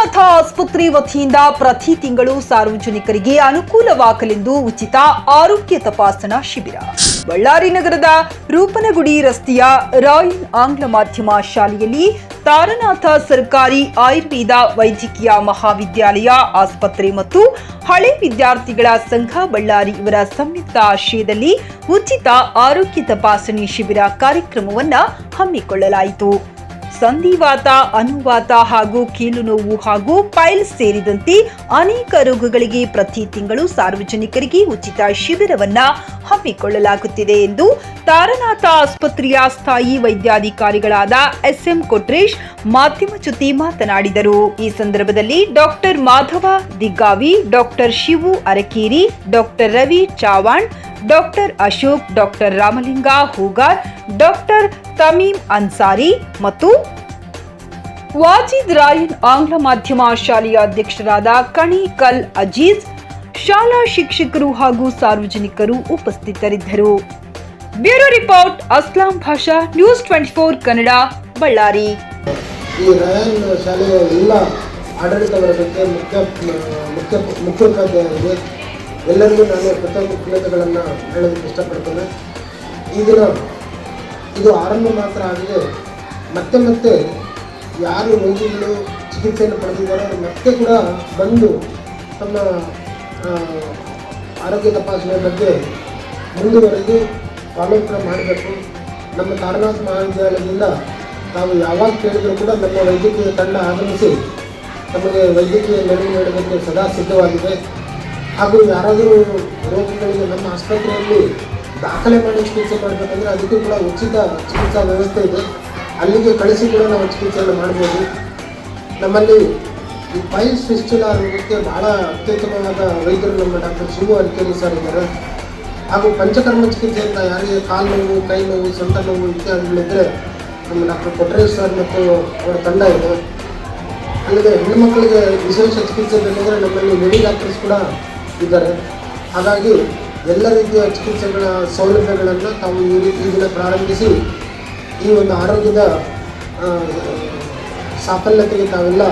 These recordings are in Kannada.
ಆಸ್ಪತ್ರೆ ವತಿಯಿಂದ ಪ್ರತಿ ತಿಂಗಳು ಸಾರ್ವಜನಿಕರಿಗೆ ಅನುಕೂಲವಾಗಲೆಂದು ಉಚಿತ ಆರೋಗ್ಯ ತಪಾಸಣಾ ಶಿಬಿರ. ಬಳ್ಳಾರಿ ನಗರದ ರೂಪನಗುಡಿ ರಸ್ತೆಯ ರಾಯಲ್ ಆಂಗ್ಲ ಮಾಧ್ಯಮ ಶಾಲೆಯಲ್ಲಿ ತಾರನಾಥ ಸರ್ಕಾರಿ ಆಯುರ್ವೇದ ವೈದ್ಯಕೀಯ ಮಹಾವಿದ್ಯಾಲಯ ಆಸ್ಪತ್ರೆ ಮತ್ತು ಹಳೆ ವಿದ್ಯಾರ್ಥಿಗಳ ಸಂಘ ಬಳ್ಳಾರಿ ಇವರ ಸಂಯುಕ್ತ ಆಶ್ರಯದಲ್ಲಿ ಉಚಿತ ಆರೋಗ್ಯ ತಪಾಸಣೆ ಶಿಬಿರ ಕಾರ್ಯಕ್ರಮವನ್ನು ಹಮ್ಮಿಕೊಳ್ಳಲಾಯಿತು. ಸಂಧಿವಾತ, ಅನುವಾತ ಹಾಗೂ ಕೀಲು ನೋವು ಹಾಗೂ ಪೈಲ್ಸ್ ಸೇರಿದಂತೆ ಅನೇಕ ರೋಗಗಳಿಗೆ ಪ್ರತಿ ತಿಂಗಳು ಸಾರ್ವಜನಿಕರಿಗೆ ಉಚಿತ ಶಿಬಿರವನ್ನ ಹಮ್ಮಿಕೊಳ್ಳಲಾಗುತ್ತಿದೆ ಎಂದು ತಾರನಾಥ ಆಸ್ಪತ್ರೆಯ ಸ್ಥಾಯಿ ವೈದ್ಯಾಧಿಕಾರಿಗಳಾದ ಎಸ್ಎಂ ಕೊಟ್ರೇಶ್ ಮಾಧ್ಯಮ ಜೊತೆ ಮಾತನಾಡಿದರು. ಈ ಸಂದರ್ಭದಲ್ಲಿ doctor Madhava Diggavi, doctor Shivu Arakeri, doctor Ravi Chavan doctor Ashok, doctor Ramalinga Hoogar, doctor Tamim Ansari ಮತ್ತು ವಾಜಿದ್ ರಾಯನ್ ಆಂಗ್ಲ ಮಾಧ್ಯಮ ಶಾಲೆಯ ಅಧ್ಯಕ್ಷರಾದ ಕಣಿಕಲ್ ಅಜೀಜ್, ಶಾಲಾ ಶಿಕ್ಷಕರು ಹಾಗೂ ಸಾರ್ವಜನಿಕರು ಉಪಸ್ಥಿತರಿದ್ದರು. Bureau report, Aslam Basha, news twenty four Kannada, Ballari. ಎಲ್ಲರಿಗೂ ನಾನು ಕೃತಜ್ಞತೆಗಳನ್ನು ಹೇಳೋದಕ್ಕೆ ಇಷ್ಟಪಡ್ತೇನೆ. ಈ ದಿನ ಇದು ಆರಂಭ ಮಾತ್ರ ಆಗಿದೆ ಮತ್ತೆ ಮತ್ತೆ ಯಾರು ರೋಗಿಗಳು ಚಿಕಿತ್ಸೆಯನ್ನು ಪಡೆದಿದ್ದಾರೋ ಅವರು ಮತ್ತೆ ಕೂಡ ಬಂದು ತಮ್ಮ ಆರೋಗ್ಯ ತಪಾಸಣೆ ಬಗ್ಗೆ ಮುಂದುವರೆದು ಫಾಲೋಅಪ್ನ ಮಾಡಬೇಕು. ನಮ್ಮ ತಾರನಾಥ್ ಮಹಾವಿದ್ಯಾಲಯದಿಂದ ತಾವು ಯಾವಾಗ ಕೇಳಿದರೂ ಕೂಡ ನಮ್ಮ ವೈದ್ಯಕೀಯ ತಂಡ ಆಗಮಿಸಿ ನಮಗೆ ವೈದ್ಯಕೀಯ ನೆರವು ನೀಡೋದಕ್ಕೆ ಸದಾ ಸಿದ್ಧವಾಗಿದೆ. ಹಾಗೂ ಯಾರಾದರೂ ರೋಗಿಗಳಿಗೆ ನಮ್ಮ ಆಸ್ಪತ್ರೆಯಲ್ಲಿ ದಾಖಲೆ ಮಾಡಿ ಚಿಕಿತ್ಸೆ ಮಾಡಬೇಕಂದ್ರೆ ಅದಕ್ಕೂ ಕೂಡ ಉಚಿತ ಚಿಕಿತ್ಸಾ ವ್ಯವಸ್ಥೆ ಇದೆ. ಅಲ್ಲಿಗೆ ಕಳಿಸಿ ಕೂಡ ನಾವು ಚಿಕಿತ್ಸೆಯನ್ನು ಮಾಡ್ಬೋದು. ನಮ್ಮಲ್ಲಿ ಈ ಪೈಲ್ ಫಿಸ್ಟುಲಾ ರೋಗಕ್ಕೆ ಬಹಳ ಅತ್ಯುತ್ತಮವಾದ ವೈದ್ಯರು ನಮ್ಮ ಡಾಕ್ಟರ್ ಶಿವು ಅಡ್ಕೇರಿ ಸರ್ ಇದ್ದಾರೆ. ಹಾಗೂ ಪಂಚಕರ್ಮ ಚಿಕಿತ್ಸೆಯಿಂದ ಯಾರಿಗೆ ಕಾಲು ನೋವು, ಕೈ ನೋವು, ಸೊಂಟ ನೋವು ಇತ್ಯಾದಿಗಳಿದ್ದರೆ ನಮ್ಮ ಡಾಕ್ಟರ್ ಕೊಟ್ರೇಶ್ ಸರ್ ಮತ್ತು ಅವರ ತಂಡ ಇದೆ. ಅಲ್ಲದೆ ಹೆಣ್ಣುಮಕ್ಕಳಿಗೆ ವಿಶೇಷ ಚಿಕಿತ್ಸೆ ಬೇಕಂದರೆ ನಮ್ಮಲ್ಲಿ ಲೇಡಿ ಡಾಕ್ಟರ್ಸ್ ಕೂಡ ಇದ್ದಾರೆ ಹಾಗಾಗಿ ಎಲ್ಲ ರೀತಿಯ ಚಿಕಿತ್ಸೆಗಳ ಸೌಲಭ್ಯಗಳನ್ನು ತಾವು ಈ ರೀತಿ ಇದನ್ನು ದಿನ ಪ್ರಾರಂಭಿಸಿ ಈ ಒಂದು ಆರೋಗ್ಯದ ಸಾಫಲ್ಯತೆಗೆ ತಾವೆಲ್ಲ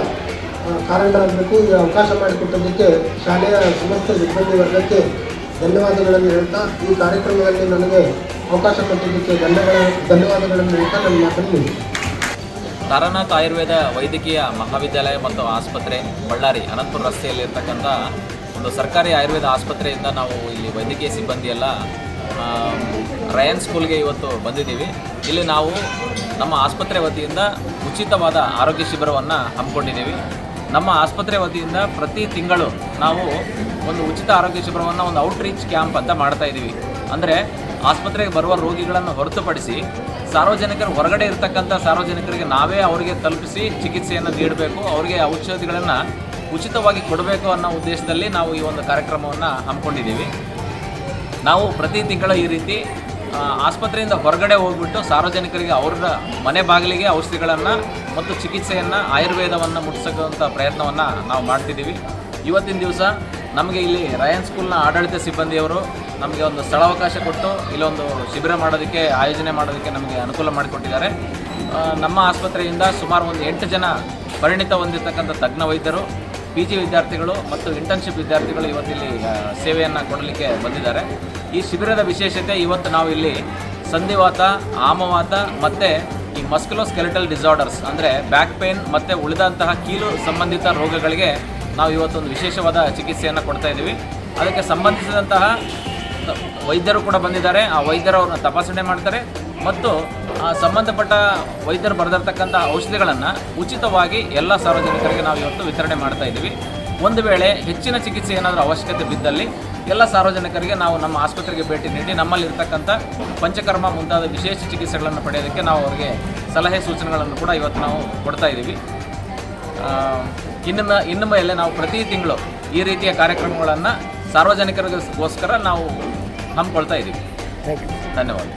ಕಾರಣರಾಗಬೇಕು ಈ ಅವಕಾಶ ಮಾಡಿಕೊಟ್ಟದಕ್ಕೆ ಶಾಲೆಯ ಸಮಸ್ತ ಸಿಬ್ಬಂದಿ ವರ್ಗಕ್ಕೆ ಧನ್ಯವಾದಗಳನ್ನು ಹೇಳ್ತಾ, ಈ ಕಾರ್ಯಕ್ರಮದಲ್ಲಿ ನನಗೆ ಅವಕಾಶ ಕೊಟ್ಟಿದ್ದಕ್ಕೆ ಧನ್ಯಗಳ, ಧನ್ಯವಾದಗಳನ್ನು ಹೇಳ್ತಾ ನನ್ನ ಮಾತನ್ನು. ತಾರನಾಥ್ ಆಯುರ್ವೇದ ವೈದ್ಯಕೀಯ ಮಹಾವಿದ್ಯಾಲಯ ಮತ್ತು ಆಸ್ಪತ್ರೆ, ಬಳ್ಳಾರಿ ಅನಂತಪುರ ರಸ್ತೆಯಲ್ಲಿ ಇರ್ತಕ್ಕಂಥ ಒಂದು ಸರ್ಕಾರಿ ಆಯುರ್ವೇದ ಆಸ್ಪತ್ರೆಯಿಂದ ನಾವು ಇಲ್ಲಿ ವೈದ್ಯಕೀಯ ಸಿಬ್ಬಂದಿ ಎಲ್ಲ ರಯನ್ ಸ್ಕೂಲ್ಗೆ ಇವತ್ತು ಬಂದಿದ್ದೀವಿ. ಇಲ್ಲಿ ನಾವು ನಮ್ಮ ಆಸ್ಪತ್ರೆ ವತಿಯಿಂದ ಉಚಿತವಾದ ಆರೋಗ್ಯ ಶಿಬಿರವನ್ನು ಹಮ್ಮಿಕೊಂಡಿದ್ದೀವಿ. ನಮ್ಮ ಆಸ್ಪತ್ರೆ ವತಿಯಿಂದ ಪ್ರತಿ ತಿಂಗಳು ನಾವು ಒಂದು ಉಚಿತ ಆರೋಗ್ಯ ಶಿಬಿರವನ್ನು ಒಂದು ಔಟ್ರೀಚ್ ಕ್ಯಾಂಪ್ ಅಂತ ಮಾಡ್ತಾ ಇದ್ದೀವಿ. ಅಂದರೆ ಆಸ್ಪತ್ರೆಗೆ ಬರುವ ರೋಗಿಗಳನ್ನು ಹೊರತುಪಡಿಸಿ ಸಾರ್ವಜನಿಕರು ಹೊರಗಡೆ ಇರತಕ್ಕಂಥ ಸಾರ್ವಜನಿಕರಿಗೆ ನಾವೇ ಅವರಿಗೆ ತಲುಪಿಸಿ ಚಿಕಿತ್ಸೆಯನ್ನು ನೀಡಬೇಕು. ಅವರಿಗೆ ಔಷಧಿಗಳನ್ನು ಉಚಿತವಾಗಿ ಕೊಡಬೇಕು ಅನ್ನೋ ಉದ್ದೇಶದಲ್ಲಿ ನಾವು ಈ ಒಂದು ಕಾರ್ಯಕ್ರಮವನ್ನು ಹಮ್ಮಿಕೊಂಡಿದ್ದೀವಿ. ನಾವು ಪ್ರತಿ ತಿಂಗಳ ಈ ರೀತಿ ಆಸ್ಪತ್ರೆಯಿಂದ ಹೊರಗಡೆ ಹೋಗ್ಬಿಟ್ಟು ಸಾರ್ವಜನಿಕರಿಗೆ ಅವರ ಮನೆ ಬಾಗಿಲಿಗೆ ಔಷಧಿಗಳನ್ನು ಮತ್ತು ಚಿಕಿತ್ಸೆಯನ್ನು ಆಯುರ್ವೇದವನ್ನು ಮುಟ್ಟಿಸೋಂಥ ಪ್ರಯತ್ನವನ್ನು ನಾವು ಮಾಡ್ತಿದ್ದೀವಿ. ಇವತ್ತಿನ ದಿವಸ ನಮಗೆ ಇಲ್ಲಿ ರಯನ್ ಸ್ಕೂಲ್ನ ಆಡಳಿತ ಸಿಬ್ಬಂದಿಯವರು ನಮಗೆ ಒಂದು ಸ್ಥಳಾವಕಾಶ ಕೊಟ್ಟು ಇಲ್ಲೊಂದು ಶಿಬಿರ ಮಾಡೋದಕ್ಕೆ, ಆಯೋಜನೆ ಮಾಡೋದಕ್ಕೆ ನಮಗೆ ಅನುಕೂಲ ಮಾಡಿಕೊಟ್ಟಿದ್ದಾರೆ. ನಮ್ಮ ಆಸ್ಪತ್ರೆಯಿಂದ ಸುಮಾರು ಒಂದು ಎಂಟು ಜನ ಪರಿಣಿತ ಹೊಂದಿರತಕ್ಕಂಥ ತಜ್ಞ ವೈದ್ಯರು ಪಿ ಜಿ ವಿದ್ಯಾರ್ಥಿಗಳು ಮತ್ತು ಇಂಟರ್ನ್ಶಿಪ್ ವಿದ್ಯಾರ್ಥಿಗಳು ಇವತ್ತಿಲ್ಲಿ ಸೇವೆಯನ್ನು ಕೊಡಲಿಕ್ಕೆ ಬಂದಿದ್ದಾರೆ. ಈ ಶಿಬಿರದ ವಿಶೇಷತೆ ಇವತ್ತು ನಾವು ಇಲ್ಲಿ ಸಂಧಿವಾತ, ಆಮವಾತ ಮತ್ತು ಈ ಮಸ್ಕುಲೋ ಸ್ಕೆಲೆಟಲ್ ಡಿಸಾರ್ಡರ್ಸ್ ಅಂದರೆ ಬ್ಯಾಕ್ ಪೇನ್ ಮತ್ತು ಉಳಿದಂತಹ ಕೀಲು ಸಂಬಂಧಿತ ರೋಗಗಳಿಗೆ ನಾವು ಇವತ್ತೊಂದು ವಿಶೇಷವಾದ ಚಿಕಿತ್ಸೆಯನ್ನು ಕೊಡ್ತಾ ಇದ್ದೀವಿ. ಅದಕ್ಕೆ ಸಂಬಂಧಿಸಿದಂತಹ ವೈದ್ಯರು ಕೂಡ ಬಂದಿದ್ದಾರೆ. ಆ ವೈದ್ಯರು ಅವ್ರನ್ನ ತಪಾಸಣೆ ಮಾಡ್ತಾರೆ. ಮತ್ತು ಆ ಸಂಬಂಧಪಟ್ಟ ವೈದ್ಯರು ಬರೆದಿರ್ತಕ್ಕಂಥ ಔಷಧಿಗಳನ್ನು ಉಚಿತವಾಗಿ ಎಲ್ಲ ಸಾರ್ವಜನಿಕರಿಗೆ ನಾವು ಇವತ್ತು ವಿತರಣೆ ಮಾಡ್ತಾ ಇದ್ದೀವಿ. ಒಂದು ವೇಳೆ ಹೆಚ್ಚಿನ ಚಿಕಿತ್ಸೆ ಏನಾದರೂ ಅವಶ್ಯಕತೆ ಬಿದ್ದಲ್ಲಿ ಎಲ್ಲ ಸಾರ್ವಜನಿಕರಿಗೆ ನಾವು ನಮ್ಮ ಆಸ್ಪತ್ರೆಗೆ ಭೇಟಿ ನೀಡಿ ನಮ್ಮಲ್ಲಿರ್ತಕ್ಕಂಥ ಪಂಚಕರ್ಮ ಮುಂತಾದ ವಿಶೇಷ ಚಿಕಿತ್ಸೆಗಳನ್ನು ಪಡೆಯೋದಕ್ಕೆ ನಾವು ಅವರಿಗೆ ಸಲಹೆ ಸೂಚನೆಗಳನ್ನು ಕೂಡ ಇವತ್ತು ನಾವು ಕೊಡ್ತಾ ಇದ್ದೀವಿ. ಇನ್ನು ಇನ್ನು ಮೇಲೆ ನಾವು ಪ್ರತಿ ತಿಂಗಳು ಈ ರೀತಿಯ ಕಾರ್ಯಕ್ರಮಗಳನ್ನು ಸಾರ್ವಜನಿಕರಿಗೋಸ್ಕರ ನಾವು ಹಮ್ಮಿಕೊಳ್ತಾ ಇದ್ದೀವಿ. ಧನ್ಯವಾದ.